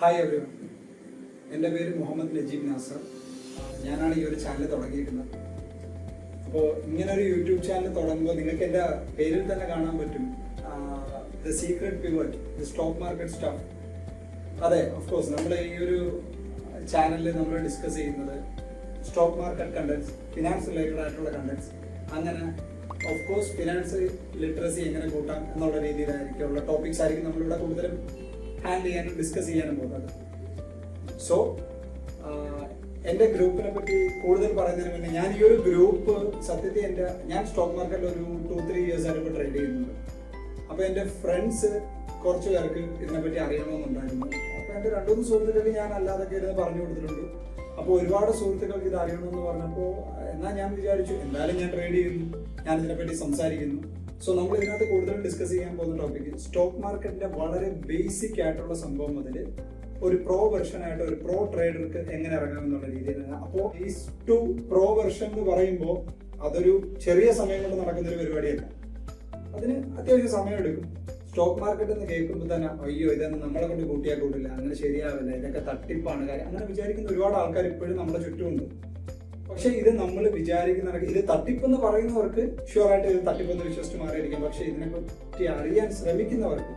Hi every എന്റെ പേര് മുഹമ്മദ് നജീബ് നാസർ. ഞാനാണ് ഈ ഒരു ചാനൽ തുടങ്ങിയിരിക്കുന്നത്. അപ്പോൾ ഇങ്ങനെ ഒരു യൂട്യൂബ് ചാനൽ തുടങ്ങുമ്പോൾ നിങ്ങൾക്ക് എന്റെ പേരിൽ തന്നെ കാണാൻ പറ്റും. The secret pivot the stock market staff അതെ ഓഫ് കോഴ്സ് നമ്മൾ ഈ ഒരു ചാനലിൽ നമ്മൾ ഡിസ്കസ് ചെയ്യുന്നത് stock market contents finance related ആയിട്ടുള്ള കണ്ടൻസ് അങ്ങനെ ഓഫ് കോഴ്സ് ഫിനാൻസ് ലിറ്ററസി എങ്ങനെ കൂട്ടാം എന്നുള്ള രീതിയിലായിരിക്കും ഉള്ള ടോപ്പിക്സ് ആയിരിക്കും നമ്മളിവിടെ കൂടുതലും ഹാൻഡിൽ ചെയ്യാനും ഡിസ്കസ് ചെയ്യാനും പോകുന്നത്. സോ എന്റെ ഗ്രൂപ്പിനെ പറ്റി കൂടുതൽ പറയുന്നതിന് മുന്നേ ഞാൻ ഈ ഒരു ഗ്രൂപ്പ് സത്യത്തിൽ എന്റെ ഞാൻ സ്റ്റോക്ക് മാർക്കറ്റിൽ ഒരു ടു ത്രീ ഇയേഴ്സ് ആയിട്ട് ഇപ്പോൾ ട്രേഡ് ചെയ്യുന്നുണ്ട്. അപ്പോൾ എന്റെ ഫ്രണ്ട്സ് കുറച്ച് പേർക്ക് ഇതിനെപ്പറ്റി അറിയണമെന്നുണ്ടായിരുന്നു. അപ്പോൾ എന്റെ രണ്ടുമൂന്ന് സുഹൃത്തുക്കൾക്ക് ഞാൻ അല്ലാതൊക്കെ ഇരുന്ന് പറഞ്ഞു കൊടുത്തിട്ടുണ്ട്. അപ്പോൾ ഒരുപാട് സുഹൃത്തുക്കൾക്ക് ഇത് അറിയണമെന്ന് പറഞ്ഞപ്പോൾ എന്നാൽ ഞാൻ വിചാരിച്ചു എന്തായാലും ഞാൻ ട്രേഡ് ചെയ്യുന്നു. ഞാൻ ഇതിനെപ്പറ്റി സംസാരിക്കുന്നു. സോ നമ്മൾ ഇതിനകത്ത് കൂടുതൽ ഡിസ്കസ് ചെയ്യാൻ പോകുന്ന ടോപ്പിക് സ്റ്റോക്ക് മാർക്കറ്റിന്റെ വളരെ ബേസിക് ആയിട്ടുള്ള സംഭവം മുതൽ ഒരു പ്രോ വെർഷൻ ആയിട്ട് ഒരു പ്രോ ട്രേഡർക്ക് എങ്ങനെ ഇറങ്ങാം എന്നുള്ള രീതിയിലാണ്. അപ്പോൾ ഈസ് ടു പ്രോ വെർഷൻ എന്ന് പറയുമ്പോൾ അതൊരു ചെറിയ സമയം കൊണ്ട് നടക്കുന്ന ഒരു പരിപാടിയല്ല. അതിന് അത്യാവശ്യം സമയം എടുക്കും സ്റ്റോക്ക് മാർക്കറ്റ് എന്ന് കേൾക്കുമ്പോൾ തന്നെ അയ്യോ ഇതൊന്നും നമ്മളെ കൊണ്ട് കൂട്ടിയാൽ കൂടില്ല. അങ്ങനെ ശരിയാവില്ല. ഇതൊക്കെ തട്ടിപ്പാണ്. കാര്യം അങ്ങനെ വിചാരിക്കുന്ന ഒരുപാട് ആൾക്കാർ ഇപ്പോഴും നമ്മുടെ ചുറ്റുമുണ്ട്. പക്ഷെ ഇത് നമ്മൾ വിചാരിക്കുന്ന ഇത് തട്ടിപ്പെന്ന് പറയുന്നവർക്ക് ഷുവറായിട്ട് ഇത് തട്ടിപ്പെന്ന് വിശ്വസിച്ച് മാറിയിരിക്കും. പക്ഷെ ഇതിനെ പറ്റി അറിയാൻ ശ്രമിക്കുന്നവർക്ക്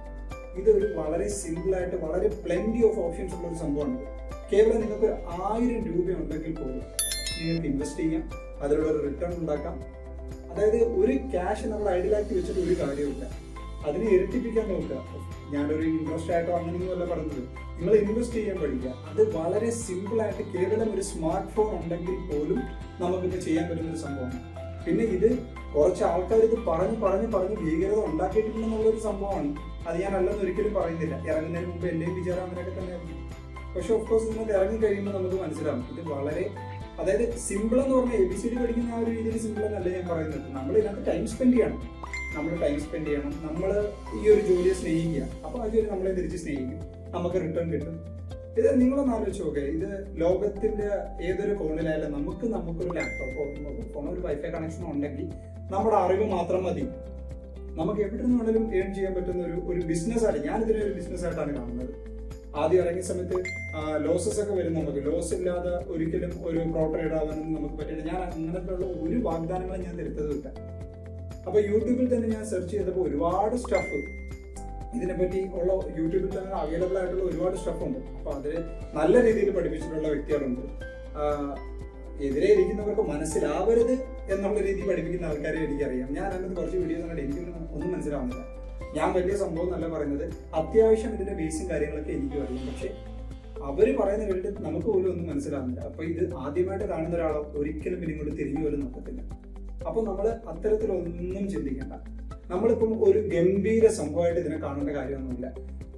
ഇത് ഒരു വളരെ സിമ്പിൾ ആയിട്ട് വളരെ പ്ലെന്റി ഓഫ് ഓപ്ഷൻസ് ഉള്ള ഒരു സംഭവമാണ്. കേവലം നിങ്ങൾക്ക് ഒരു ആയിരം രൂപ ഉണ്ടെങ്കിൽ പോലും നിങ്ങൾക്ക് ഇൻവെസ്റ്റ് ചെയ്യാം അതിലുള്ള ഒരു റിട്ടേൺ ഉണ്ടാക്കാം. അതായത് ഒരു ക്യാഷ് നമ്മൾ ഐഡിയലാക്കി വെച്ചിട്ട് ഒരു കാര്യമില്ല അതിനെ ഇരട്ടിപ്പിക്കാൻ നോക്കുക. ഞാനൊരു ഇൻട്രസ്റ്റ് ആയിട്ടോ അങ്ങനെയൊന്നുമല്ല പറഞ്ഞത്. നിങ്ങൾ ഇൻവെസ്റ്റ് ചെയ്യാൻ പഠിക്കുക. അത് വളരെ സിമ്പിൾ ആയിട്ട് കേവലം ഒരു സ്മാർട്ട് ഫോൺ ഉണ്ടെങ്കിൽ പോലും നമുക്കിത് ചെയ്യാൻ പറ്റുന്ന ഒരു സംഭവമാണ്. പിന്നെ ഇത് കുറച്ച് ആൾക്കാർ ഇത് പറഞ്ഞ് പറഞ്ഞ് പറഞ്ഞ് ഭീകരത ഉണ്ടാക്കിയിട്ടുണ്ടെന്നുള്ളൊരു സംഭവമാണ്. അത് ഞാൻ അല്ലെന്ന് ഒരിക്കലും പറയുന്നില്ല. ഇറങ്ങുന്നതിന് മുമ്പ് എന്റെയും വിചാരം അങ്ങനെയൊക്കെ തന്നെയായിരുന്നു. പക്ഷെ ഓഫ് കോഴ്സ് നിങ്ങൾക്ക് ഇറങ്ങി കഴിയുമ്പോൾ നമുക്ക് മനസ്സിലാവും. ഇത് വളരെ അതായത് സിമ്പിൾ എന്ന് പറഞ്ഞാൽ എ ബി സി ഡി പഠിക്കുന്ന ആ ഒരു രീതിയിൽ സിമ്പിൾ എന്നല്ല ഞാൻ പറയുന്നത്. നമ്മൾ ഇതിനകത്ത് ടൈം സ്പെൻഡ് ചെയ്യണം. നമ്മൾ ടൈം സ്പെൻഡ് ചെയ്യണം. നമ്മൾ ഈ ഒരു ജോലിയെ സ്നേഹിക്കുക. അപ്പോൾ ആ ജോലി നമ്മളെ തിരിച്ച് സ്നേഹിക്കും. നമുക്ക് റിട്ടേൺ കിട്ടും. ഇത് നിങ്ങളൊന്ന് ആലോചിച്ച് നോക്കേ. ഇത് ലോകത്തിന്റെ ഏതൊരു കോണിലായാലും നമുക്ക് നമുക്കൊരു ലാപ്ടോപ്പോ ഫോണോ ഒരു വൈഫൈ കണക്ഷൻ ഉണ്ടെങ്കിൽ നമ്മുടെ അറിവ് മാത്രം മതി. നമുക്ക് എവിടെ നിന്നാണെങ്കിലും ഏൺ ചെയ്യാൻ പറ്റുന്ന ഒരു ഒരു ഞാൻ ഇതിനെ ഒരു ബിസിനസ് ആയിട്ടാണ് കാണുന്നത്. ആദ്യം ഇറങ്ങിയ സമയത്ത് ലോസസ് ഒക്കെ വരും നമുക്ക് ലോസ് ഇല്ലാതെ ഒരിക്കലും ഒരു പ്രോട്ടർ ഇടാവാനൊന്നും നമുക്ക് പറ്റില്ല. ഞാൻ അങ്ങനത്തെ ഉള്ള ഒരു വാഗ്ദാനങ്ങളും ഞാൻ തരുത്തതുമില്ല. അപ്പൊ യൂട്യൂബിൽ തന്നെ ഞാൻ സെർച്ച് ചെയ്തപ്പോൾ ഒരുപാട് സ്റ്റഫ് ഇതിനെപ്പറ്റി ഉള്ള യൂട്യൂബിൽ തന്നെ അവൈലബിൾ ആയിട്ടുള്ള ഒരുപാട് സ്റ്റഫ് ഉണ്ട്. അപ്പൊ അതിൽ നല്ല രീതിയിൽ പഠിപ്പിച്ചിട്ടുള്ള വ്യക്തികളുണ്ട്. എതിരെ ഇരിക്കുന്നവർക്ക് മനസ്സിലാവരുത് എന്നുള്ള രീതി പഠിപ്പിക്കുന്ന ആൾക്കാരെ എനിക്കറിയാം. ഞാൻ അതിനകത്ത് കുറച്ച് വീഡിയോസ് കണ്ടിട്ട് എനിക്കൊന്നും ഒന്നും മനസ്സിലാവുന്നില്ല. ഞാൻ വലിയ സംഭവം നല്ല പറയുന്നത്. അത്യാവശ്യം ഇതിന്റെ ബേസും കാര്യങ്ങളൊക്കെ എനിക്ക് അറിയാം. പക്ഷെ അവർ പറയുന്ന കേട്ടിട്ട് നമുക്ക് പോലും ഒന്നും മനസ്സിലാവുന്നില്ല. അപ്പൊ ഇത് ആദ്യമായിട്ട് കാണുന്ന ഒരാളോ ഒരിക്കലും പിന്നെ ഇങ്ങോട്ട് തിരിഞ്ഞു പോലും നോക്കത്തില്ല അപ്പൊ നമ്മൾ അത്തരത്തിലൊന്നും ചിന്തിക്കണ്ട. നമ്മളിപ്പം ഒരു ഗംഭീര സംഭവമായിട്ട് ഇതിനെ കാണേണ്ട കാര്യമൊന്നുമില്ല.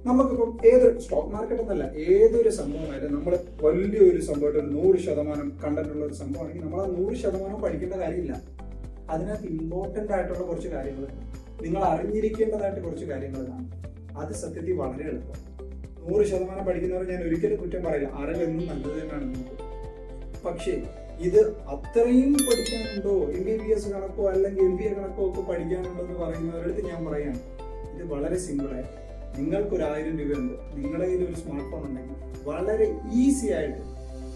നമുക്കിപ്പം ഏതൊരു സ്റ്റോക്ക് മാർക്കറ്റ് എന്നല്ല ഏതൊരു സംഭവമായാലും നമ്മൾ വലിയൊരു സംഭവമായിട്ട് ഒരു നൂറ് ശതമാനം കണ്ടിട്ടുള്ള ഒരു സംഭവമാണെങ്കിൽ നമ്മൾ ആ നൂറ് ശതമാനം പഠിക്കേണ്ട കാര്യമില്ല. അതിനകത്ത് ഇമ്പോർട്ടന്റ് ആയിട്ടുള്ള കുറച്ച് കാര്യങ്ങൾ നിങ്ങൾ അറിഞ്ഞിരിക്കേണ്ടതായിട്ട് കുറച്ച് കാര്യങ്ങൾ കാണും. അത് സത്യത്തിൽ വളരെ എളുപ്പം. നൂറ് ശതമാനം പഠിക്കുന്നവർ ഞാൻ ഒരിക്കലും കുറ്റം പറയില്ല. അറിവെന്നും നല്ലത് തന്നെയാണ് നമുക്ക്. പക്ഷേ ഇത് അത്രയും പഠിക്കാനുണ്ടോ? എം ബി ബി എസ് കണക്കോ അല്ലെങ്കിൽ എം ബി എ കണക്കോ ഒക്കെ പഠിക്കാനുണ്ടോ എന്ന് പറയുന്നവരടുത്ത് ഞാൻ പറയാണ്. ഇത് വളരെ സിമ്പിളായി നിങ്ങൾക്ക് ഒരു ആയിരം ഉണ്ട് നിങ്ങളുടെ കയ്യിൽ ഒരു സ്മാർട്ട് ഫോൺ ഉണ്ടെങ്കിൽ വളരെ ഈസി ആയിട്ട്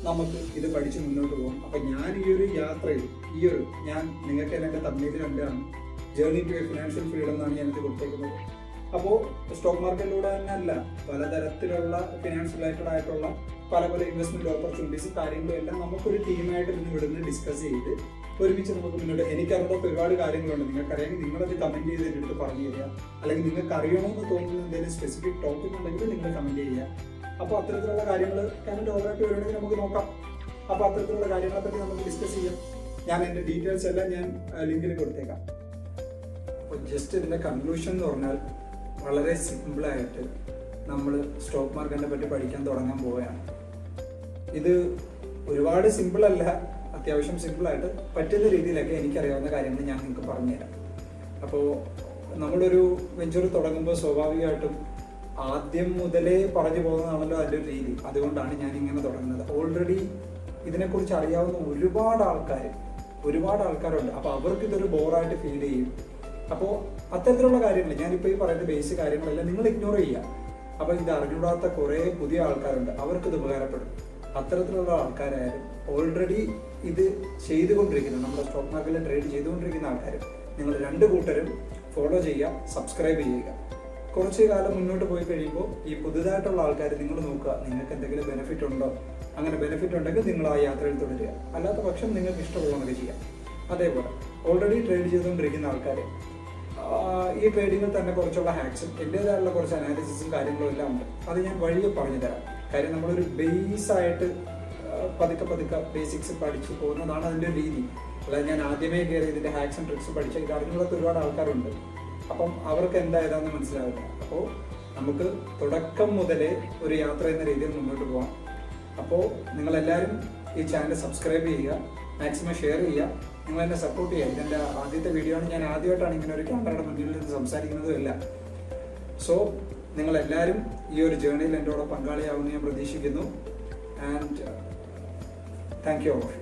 നമുക്ക് ഇത് പഠിച്ച് മുന്നോട്ട് പോകാം. അപ്പൊ ഞാൻ ഈ ഒരു യാത്രയിൽ ഈ ഒരു ഞാൻ നിങ്ങൾക്ക് എന്നെ തമ്മിൽ കണ്ടാണ് journey to a financial freedom എന്നാണ് ഞാനിത് കൊടുത്തേക്കുന്നത്. അപ്പോൾ സ്റ്റോക്ക് മാർക്കറ്റിലൂടെ തന്നെ അല്ല പലതരത്തിലുള്ള ഫിനാൻഷ്യൽ റിലേറ്റഡ് ആയിട്ടുള്ള പല പല ഇൻവെസ്റ്റ്മെന്റ് ഓപ്പർച്യൂണിറ്റീസ് കാര്യങ്ങളെല്ലാം നമുക്കൊരു ടീമായിട്ട് നിന്ന് ഇവിടുന്ന് ഡിസ്കസ് ചെയ്ത് ഒരുമിച്ച് നമുക്ക് മുന്നോട്ട് എനിക്ക് അറിയാത്ത ഒരുപാട് കാര്യങ്ങളുണ്ട്. നിങ്ങൾക്കറിയാം നിങ്ങളത് കമന്റ് ചെയ്ത് എന്റെ അടുത്ത് പറഞ്ഞു തരിക. അല്ലെങ്കിൽ നിങ്ങൾക്ക് അറിയണമെന്ന് തോന്നുന്ന എന്തെങ്കിലും സ്പെസിഫിക് ടോപ്പിക് ഉണ്ടെങ്കിൽ നിങ്ങൾ കമന്റ് ചെയ്യുക. അപ്പോൾ അത്തരത്തിലുള്ള കാര്യങ്ങൾ കാരണം ഓവറായിട്ട് വരുവാണെങ്കിൽ നമുക്ക് നോക്കാം. അപ്പോൾ അത്തരത്തിലുള്ള കാര്യങ്ങളെ പറ്റി നമുക്ക് ഡിസ്കസ് ചെയ്യാം. ഞാൻ എന്റെ ഡീറ്റെയിൽസ് എല്ലാം ഞാൻ ലിങ്കിൽ കൊടുത്തേക്കാം. അപ്പോൾ ജസ്റ്റ് ഇതിന്റെ കൺക്ലൂഷൻ എന്ന് പറഞ്ഞാൽ വളരെ സിമ്പിളായിട്ട് നമ്മൾ സ്റ്റോക്ക് മാർക്കറ്റിനെ പറ്റി പഠിക്കാൻ തുടങ്ങാൻ പോവുകയാണ്. ഇത് ഒരുപാട് സിമ്പിൾ അല്ല അത്യാവശ്യം സിമ്പിളായിട്ട് പറ്റുന്ന രീതിയിലൊക്കെ എനിക്കറിയാവുന്ന കാര്യങ്ങൾ ഞാൻ നിങ്ങൾക്ക് പറഞ്ഞുതരാം. അപ്പോൾ നമ്മളൊരു വെഞ്ചർ തുടങ്ങുമ്പോൾ സ്വാഭാവികമായിട്ടും ആദ്യം മുതലേ പറഞ്ഞു പോകുന്നതാണല്ലോ അതിന്റെ ഒരു രീതി. അതുകൊണ്ടാണ് ഞാൻ ഇങ്ങനെ തുടങ്ങുന്നത്. ഓൾറെഡി ഇതിനെക്കുറിച്ച് അറിയാവുന്ന ഒരുപാട് ആൾക്കാർ ഒരുപാട് ആൾക്കാരുണ്ട്. അപ്പോൾ അവർക്ക് ഇതൊരു ബോറായിട്ട് ഫീൽ ചെയ്യും. അപ്പോൾ അത്തരത്തിലുള്ള കാര്യങ്ങൾ ഞാനിപ്പോൾ ഈ പറയുന്ന ബേസിക് കാര്യങ്ങളെല്ലാം നിങ്ങൾ ഇഗ്നോർ ചെയ്യുക. അപ്പോൾ ഇത് അറിഞ്ഞൂടാത്ത കുറേ പുതിയ ആൾക്കാരുണ്ട്. അവർക്കിത് ഉപകാരപ്പെടും. അത്തരത്തിലുള്ള ആൾക്കാരായാലും ഓൾറെഡി ഇത് ചെയ്തുകൊണ്ടിരിക്കുന്ന നമ്മുടെ സ്റ്റോക്ക് മാർക്കറ്റിൽ ട്രേഡ് ചെയ്തുകൊണ്ടിരിക്കുന്ന ആൾക്കാർ നിങ്ങൾ രണ്ട് കൂട്ടരും ഫോളോ ചെയ്യുക സബ്സ്ക്രൈബ് ചെയ്യുക. കുറച്ച് കാലം മുന്നോട്ട് പോയി കഴിയുമ്പോൾ ഈ പുതുതായിട്ടുള്ള ആൾക്കാർ നിങ്ങൾ നോക്കുക നിങ്ങൾക്ക് എന്തെങ്കിലും ബെനിഫിറ്റ് ഉണ്ടോ? അങ്ങനെ ബെനിഫിറ്റ് ഉണ്ടെങ്കിൽ നിങ്ങൾ ആ യാത്രയിൽ തുടരുക. അല്ലാത്ത പക്ഷം നിങ്ങൾക്ക് ഇഷ്ടമുള്ളതൊക്കെ ചെയ്യാം. അതേപോലെ ഓൾറെഡി ട്രേഡ് ചെയ്തുകൊണ്ടിരിക്കുന്ന ആൾക്കാർ ഈ ട്രേഡിങ്ങിൽ തന്നെ കുറച്ചുള്ള ഹാക്സും എന്റേതായുള്ള കുറച്ച് അനാലിസിസും കാര്യങ്ങളും എല്ലാം ഉണ്ട്. അത് ഞാൻ വഴിയെ പറഞ്ഞു തരാം കാര്യം നമ്മളൊരു ബേസ് ആയിട്ട് പതുക്കെ പതുക്കെ ബേസിക്സ് പഠിച്ചു പോകുന്നതാണ് അതിന്റെ രീതി. അല്ലാതെ ഞാൻ ആദ്യമേ കയറി ഇതിന്റെ ഹാക്സ് ആൻഡ് ട്രിക്സ് പഠിച്ച ഇത് അറിഞ്ഞുള്ളത് ഒരുപാട് ആൾക്കാരുണ്ട്. അപ്പം അവർക്ക് എന്താ ഏതാന്ന് മനസ്സിലാവില്ല. അപ്പോൾ നമുക്ക് തുടക്കം മുതലേ ഒരു യാത്ര എന്ന രീതിയിൽ മുന്നോട്ട് പോകാം അപ്പോൾ നിങ്ങളെല്ലാവരും ഈ ചാനൽ സബ്സ്ക്രൈബ് ചെയ്യുക മാക്സിമം ഷെയർ ചെയ്യുക. നിങ്ങൾ എന്നെ സപ്പോർട്ട് ചെയ്യുക. ഇതെന്റെ ആദ്യത്തെ വീഡിയോ ആണ്. ഞാൻ ആദ്യമായിട്ടാണ് ഇങ്ങനെ ഒരു ക്യാമറയുടെ മുന്നിൽ നിന്ന് സംസാരിക്കുന്നതും എല്ലാം. സോ നിങ്ങളെല്ലാവരും ഈ ഒരു ജേർണിയിൽ എന്റെ കൂടെ പങ്കാളിയാവുമെന്ന് ഞാൻ പ്രതീക്ഷിക്കുന്നു. And thank you of